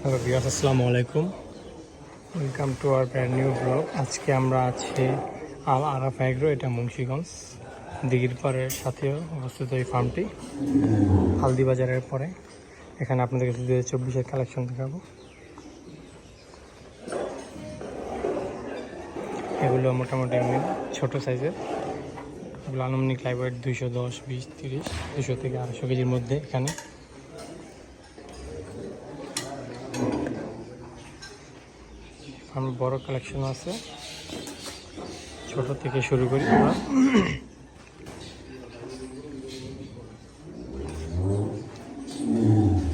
Hello বিয়াস আসসালামু আলাইকুম। Welcome to our brand new blog আজকে আমরা আছি আল আরাফ অ্যাগ্রো এটা মুন্সীগঞ্জ। দিঘির পাড়ের সাথেও অবস্থিত এই ফার্মটি হালদি বাজারের পরে। এখানে আপনাদেরকে দু হাজার চব্বিশের কালেকশন দেখাবো। এগুলো মোটামুটি এমনি ছোটো সাইজের। এগুলো আনুমানিক লাইভ দুইশো দশ, বিশ, তিরিশ দুশো থেকে আড়াইশো কেজির মধ্যে এখানে। আমার বড় কালেকশন আছে। ছোট থেকে শুরু করি আমরা।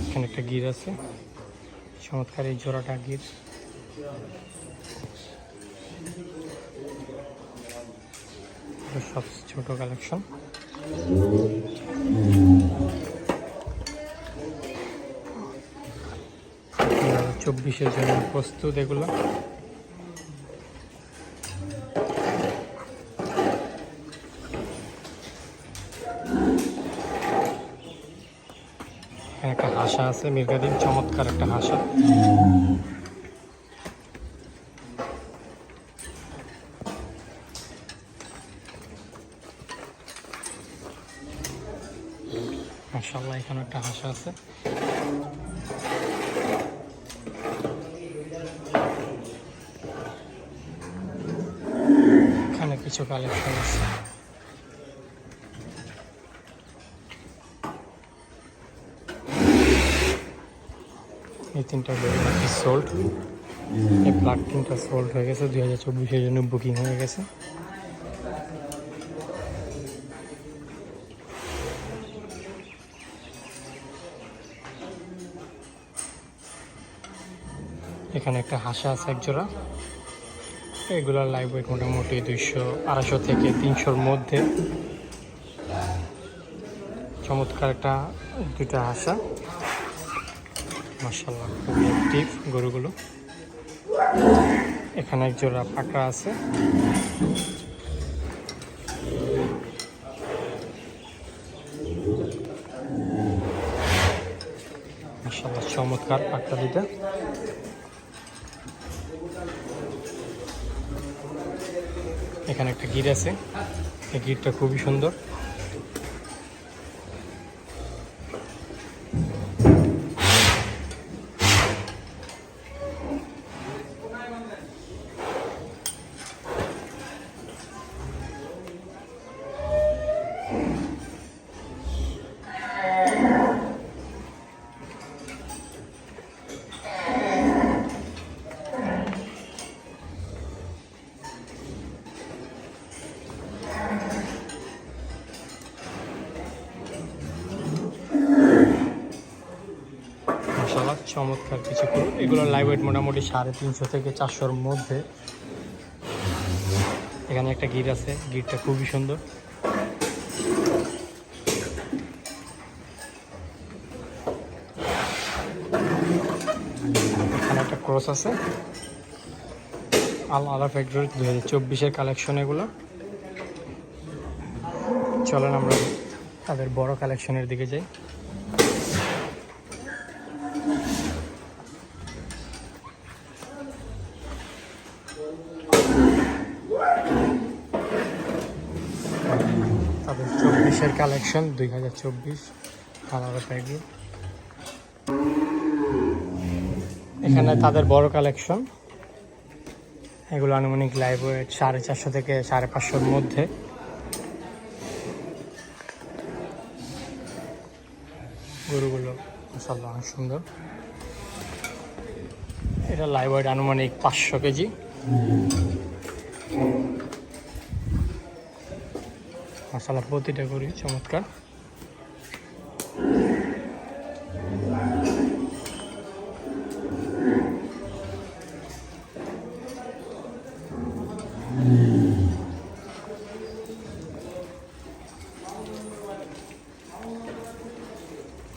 এখানে একটা গির আছে। চমৎকার এই জোড়াটা গির। সব ছোট কালেকশন চব্বিশের জন্য প্রস্তুত এগুলো এখানে একটা হাসা আছে মির্গাদিন চমৎকার একটা হাসা মাসাল্লাহ এখানে একটা হাসা আছে। এখানে কিছু কালেকশন আছে। এই তিনটা সোল্ড এই প্লাগ তিনটা সোল্ড হয়ে গেছে, দুই হাজার চব্বিশের জন্য বুকিং হয়ে গেছে। এখানে একটা হাসা আছে এক জোড়া। এগুলোর লাইভ ওয়েট মোটামুটি দুইশো, আড়াইশো থেকে তিনশোর মধ্যে। চমৎকার একটা দুইটা হাসা। মার্শাল্লাহ খুবই অ্যাক্টিভ গরুগুলো। এখানে এক জোড়া পাকড়া আছে। মার্শাল্লাহ চমৎকার পাকড়া দিতে। এখানে একটা গির আছে। এই গিরটা খুবই সুন্দর। চমৎকার কিছু করুন এগুলো লাইভ ওয়েট মোটামুটি সাড়ে তিনশো থেকে চারশোর মধ্যে। এখানে একটা গির আছে গিরটা খুবই সুন্দর। এখানে একটা ক্রস আছে। আলা ফ্যাক্টরি দু হাজার চব্বিশের কালেকশন এগুলো। চলেন আমরা তাদের বড় কালেকশনের দিকে যাই তাদের কালেকশন দুই হাজার চব্বিশ আলাদা প্যাকেট এখানে তাদের বড় কালেকশন এগুলো আনুমানিক লাইভ ওয়েট সাড়ে চারশো থেকে সাড়ে পাঁচশোর মধ্যে। গরুগুলো অনেক সুন্দর। এটা লাইভ ওয়েট আনুমানিক পাঁচশো কেজি। মশলা প্রতিটা করি চমৎকার।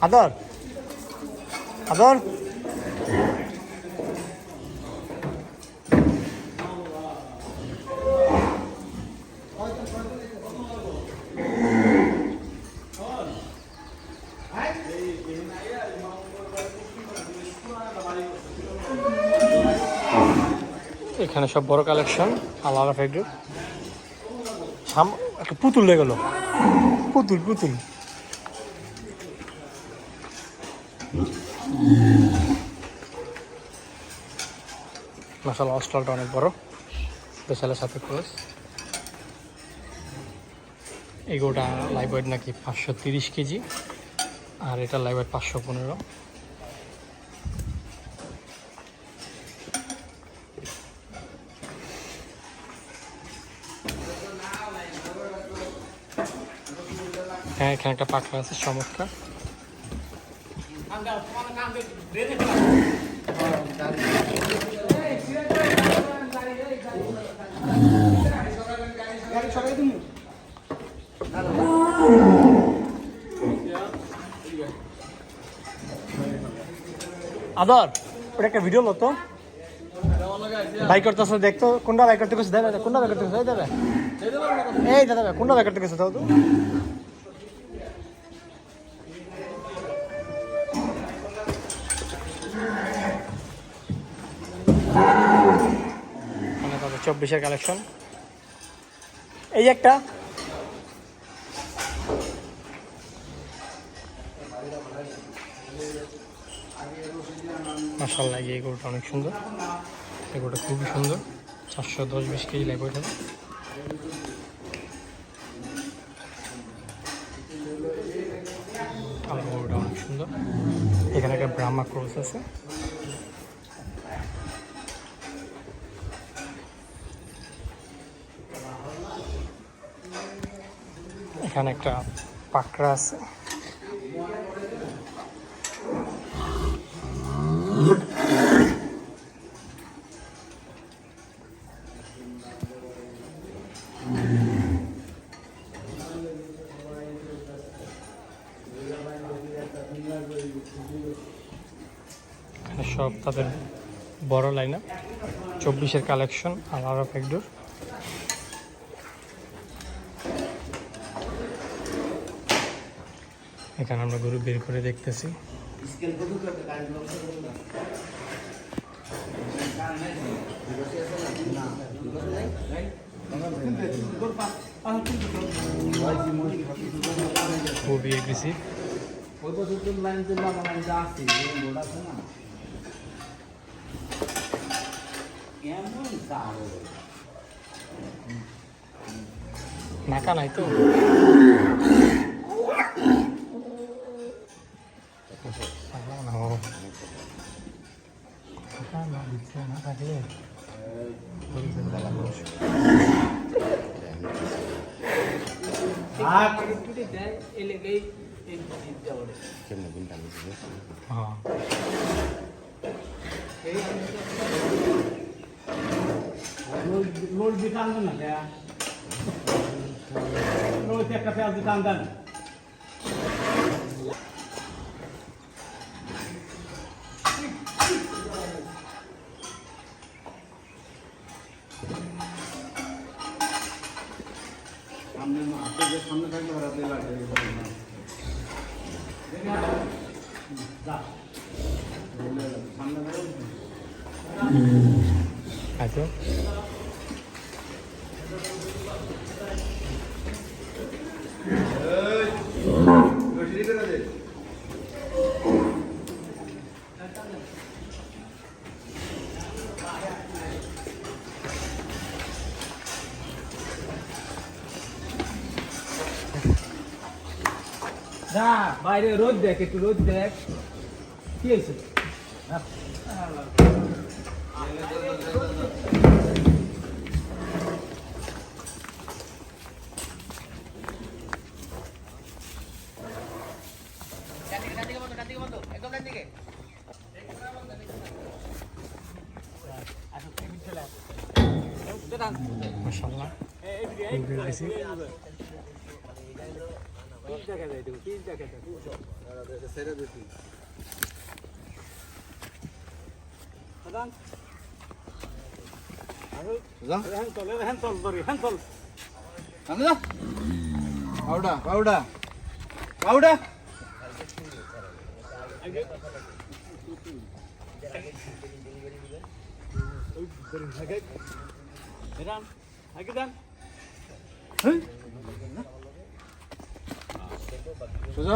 আদর। আদর। এখানে সব বড় কালেকশন আলাদা ফ্যাক্টরি একটা পুতুল লেগে গেল। পুতুল পুতুল। মশালা স্টলটা অনেক বড়। স্পেশালের সাথে ক্লোজ এগোটা লাইভ নাকি পাঁচশো তিরিশ কেজি। আর এটা লাইভ পাঁচশো পনেরো। হ্যাঁ এখানে একটা পাখা আছে, চমৎকার। আদর, ওটা একটা ভিডিও লতো বাইক করতেছে, দেখতো, কোনটা বাইক করতে গেছে? দেবে কোনটা বাইক করতে গেছে? দেবে এই দাদা কোনটা বাইক করতে গেছে? তাও তো। চব্বিশের কালেকশন। এই একটা। মাসাল্লাহ এই গরুটা অনেক সুন্দর। এই গরুটা খুবই সুন্দর। চারশো দশ বিশ কেজি লাগবে কালো গরুটা অনেক সুন্দর। এখানে একটা ব্রাহ্মা ক্রোস আছে। এখানে একটা পাকড়া আছে। সব তাদের বড় লাইন চব্বিশের কালেকশন আলাদা ফ্যাক্টর এখানে আমরা গরু বের করে দেখতেছি। খুবই তো লাইন যা নাকা নাই তো? হ্যাঁ রোড দিতাম না কে রোড একটা পেঁয়াজ দিতাম দেন সামনে আচ্ছা যা বাইরে রোদ দেখ একটু রোদ দেখ কি হয়েছে মাশাল্লাহ খুবই বেশি পাউডা পাউডা পাউডা ওইটি স্কেলটা কি চালু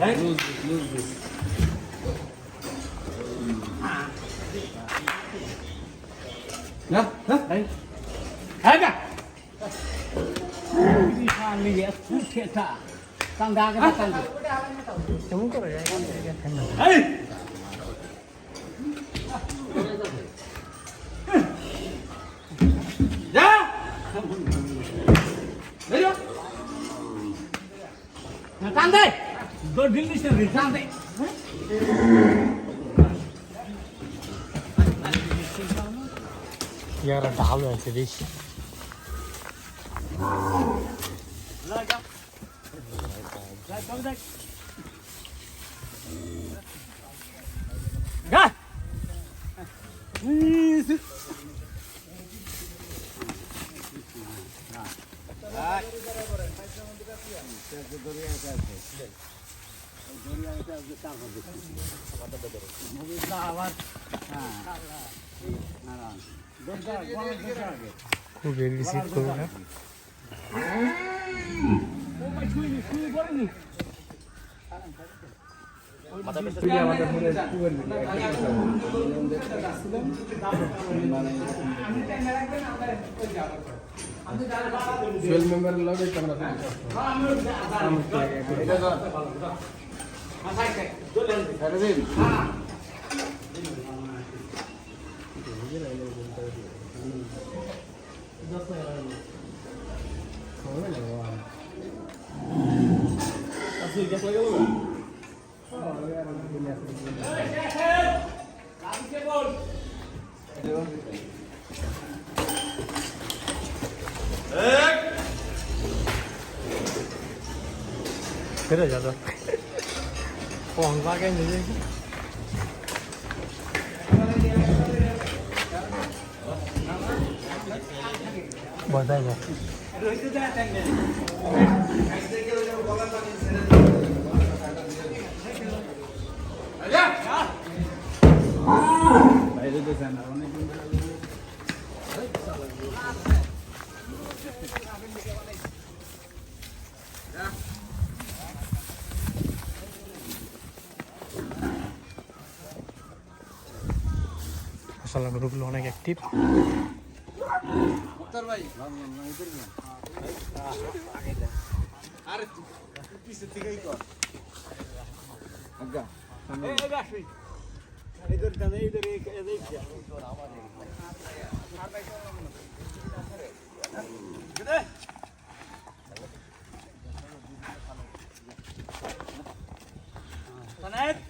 Right? Lose this, lose this. Đó, đó, đấy. Đấy kìa. Đi xa mình dễ phút thiệt à? thả. Tăng đa cái mắt tăng. Chúng tôi đây. Đấy. Dạ. Đấy đó. Tăng đây. Santai. Berdiri sendiri, santai. ইয়ারা ঢাল আছে বেশি Gas. খুব aggressive করবে। না twelve মেম্বারের লগে camera ফিরে যা তো ফোন পাকে নিজে বজাই যা বাইরে তো চায় না অনেক মাসাল্লাহ গরুগুলো অনেক অ্যাক্টিভ Planet.